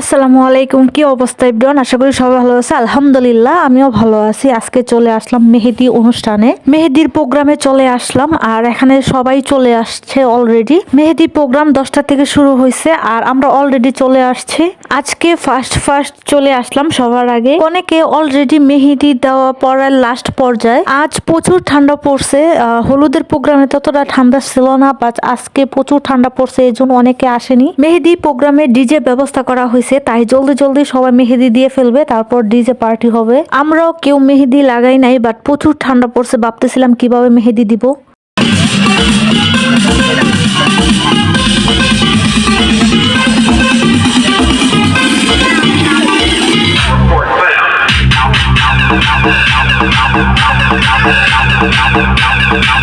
আসসালামু আলাইকুম, কি অবস্থা ইব্রান? আশা করি সবাই ভালো আছে। আলহামদুলিল্লাহ, আমিও ভালো আছি। আজকে চলে আসলাম মেহেদি অনুষ্ঠানে। মেহেদির প্রোগ্রামে চলে আসলাম আর এখানে সবাই চলে আসছে অলরেডি মেহেদি প্রোগ্রাম দশটা থেকে শুরু হয়েছে আর আমরা অলরেডি চলে আসছি। আজকে ফার্স্ট ফার্স্ট চলে আসলাম সবার আগে। অনেকে অলরেডি মেহেদি দেওয়া পড়ার লাস্ট পর্যায়ে। আজ প্রচুর ঠান্ডা পড়ছে। হলুদের প্রোগ্রামে ততটা ঠান্ডা ছিল না বাট আজকে প্রচুর ঠান্ডা পড়ছে এই জন্য অনেকে আসেনি। মেহেদি প্রোগ্রামে ডিজে ব্যবস্থা করা হয়েছে। তাই জলদি জলদি সবাই মেহেদি দিয়ে ফেলবে, তারপর ডিজে পার্টি হবে। আমরাও কেউ মেহেদি লাগাই নাই বাট প্রচুর ঠান্ডা পড়ছে, ভাবতেছিলাম কীভাবে মেহেদি দিব।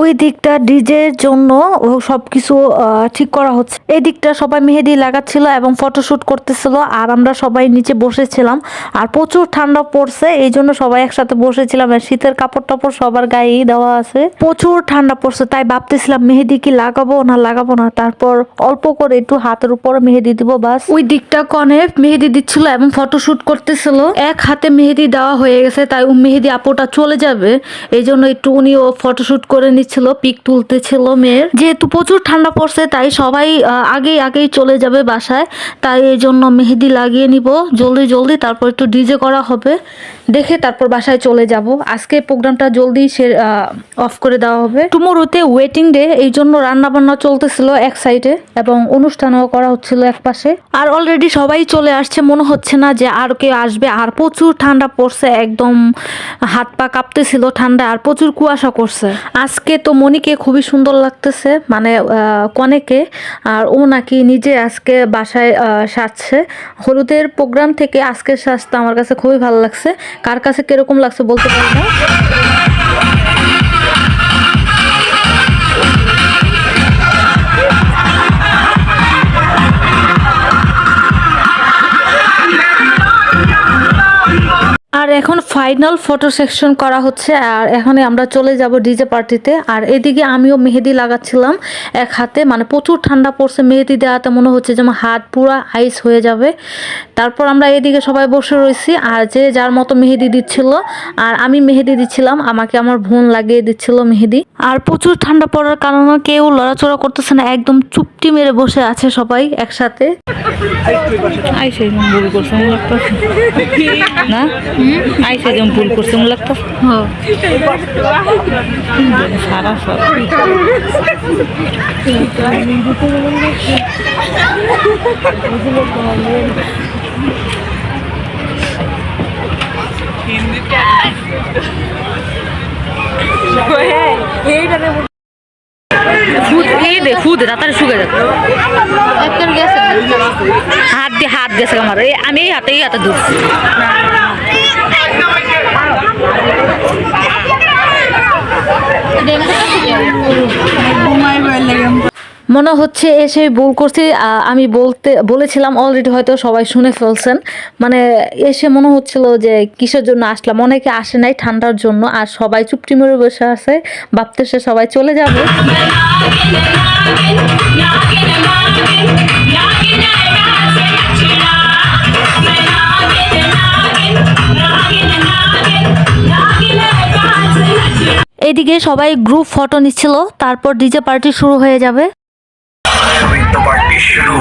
ওই দিকটা ডিজের জন্য ও সবকিছু ঠিক করা হচ্ছে। এই দিকটা সবাই মেহেদি লাগাচ্ছিল এবং ফটোশ্যুট করতেছিল আর আমরা সবাই নিচে বসেছিলাম আর প্রচুর ঠান্ডা পড়ছে, এই জন্য সবাই একসাথে বসেছিলাম আর শীতের কাপড় টাপড় সবার গায়েই দেওয়া আছে। প্রচুর ঠান্ডা পড়ছে, তাই ভাবতেছিলাম মেহেদি কি লাগাবো না লাগাবো না, তারপর অল্প করে একটু হাতের উপরে মেহেদি দিব বাস। ওই দিকটা কনে মেহেদি দিচ্ছিল এবং ফটোশুট করতেছিল, এক হাতে মেহেদি দেওয়া হয়ে গেছে, তাই ও মেহেদি আপুটা চলে যাবে, এই জন্য একটু উনিও ফটোশুট করে নিচ্ছিল পিক তুলতেছিল মেয়ের। যেহেতু প্রচুর ঠান্ডা পড়ছে, তাই সবাই আগেই আগেই চলে যাবে বাসায়। তাই এই জন্য মেহেদি লাগিয়ে নিব। জলদি জলদি, তারপর একটু ডিজে করা হবে। দেখে তারপর বাসায় চলে যাব। আজকে প্রোগ্রামটা জলদি সে অফ করে দেওয়া হবে। টুমোরোতে ওয়েটিং ডে, এই জন্য রান্না বান্না চলতেছিল এক সাইডে এবং অনুষ্ঠানও করা হচ্ছিল এক পাশে। আর অলরেডি সবাই চলে আসছে, মনে হচ্ছে না যে আর কেউ আসবে। আর প্রচুর ঠান্ডা পড়ছে, একদম হাত পা কাঁপতেছিল ঠান্ডা আর প্রচুর কুয়াশা করছে। আজকে তো মনিকে খুবই সুন্দর লাগতেছে মানে কনেকে। আর ও নাকি নিজে আজকে বাসায় সাজছে। হলুদের প্রোগ্রাম থেকে আজকের সাজটা আমার কাছে খুবই ভালো লাগছে। কার কাছে কীরকম লাগছে বলতে পারি না। আর এখন ফাইনাল ফটো সেকশন করা হচ্ছে আর এখানে আমরা চলে যাব ডিজে পার্টিতে আর এদিকে আমিও মেহেদি লাগাচ্ছিলাম এক হাতে মানে প্রচুর ঠান্ডা পড়ছে মেহেদি দেওয়াতে মনে হচ্ছে যেমন হাত পুরা আইস হয়ে যাবে তারপর আমরা এদিকে সবাই বসে রয়েছি আর যে যার মতো মেহেদি দিচ্ছিল আর আমি মেহেদি দিচ্ছিলাম আমাকে আমার বোন লাগিয়ে দিচ্ছিল মেহেদি আর প্রচুর ঠান্ডা পড়ার কারণে কেউ লড়াচড়া করতেছে না একদম চুপটি মেরে বসে আছে সবাই একসাথে মনে না আইসে যেমন ভুল করছে মনে লাগতেছে সারা সব। ফুদ এই দে ফুদ তাড়াতাড়ি শুকে যাবে হাত দিয়ে হাত গেছে আমার। আমি এই হাতে এই হাতে ধরছি। মনে হচ্ছে এসে ভুল করছি আমি বলতে বলেছিলাম অলরেডি হয়তো সবাই শুনে ফেলছেন মানে এসে মনে হচ্ছিল যে কিসের জন্য আসলাম অনেকে আসে নাই ঠান্ডার জন্য আর সবাই চুপটি মেরে বসে আছে ভাবতেছে সবাই চলে যাবে এদিকে সবাই গ্রুপ ফটো নিচ্ছিল তারপর ডিজে পার্টি শুরু হয়ে যাবে। পার্টি শুরু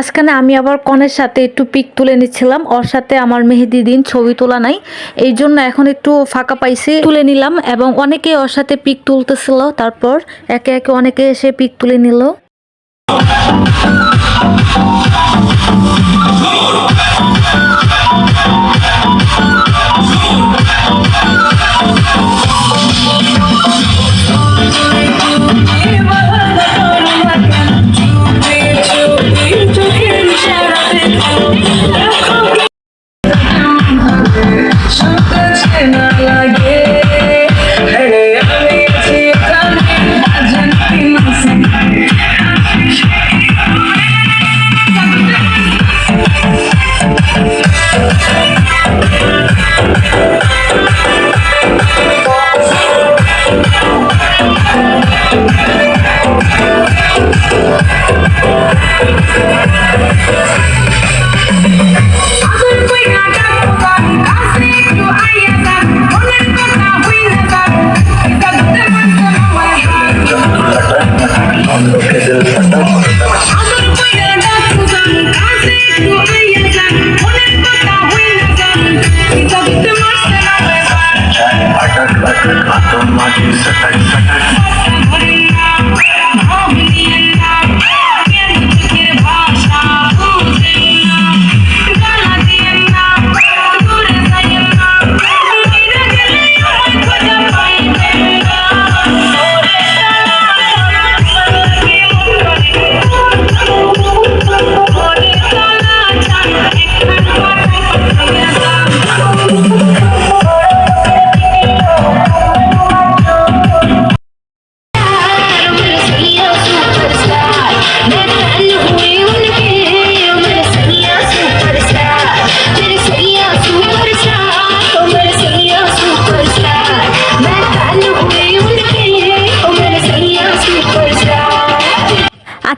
মাঝখানে আমি আবার কনের সাথে একটু পিক তুলে নিচ্ছিলাম। ওর সাথে আমার মেহেদি দিন ছবি তোলা নাই। এই জন্য এখন একটু ফাঁকা পাইছি। তুলে নিলাম এবং অনেকে ওর সাথে পিক তুলতেছিল। তারপর একে একে অনেকে এসে পিক তুলে নিল। Sakai, Sakai, Sakai.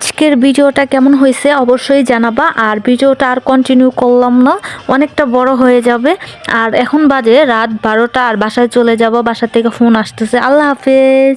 আজকের ভিডিওটা কেমন হয়েছে অবশ্যই জানাবা। আর ভিডিওটা আর কন্টিনিউ করলাম না, অনেকটা বড় হয়ে যাবে। আর এখন বাজে রাত বারোটা, আর বাসায় চলে যাব, বাসা থেকে ফোন আসতেছে। আল্লাহ হাফেজ।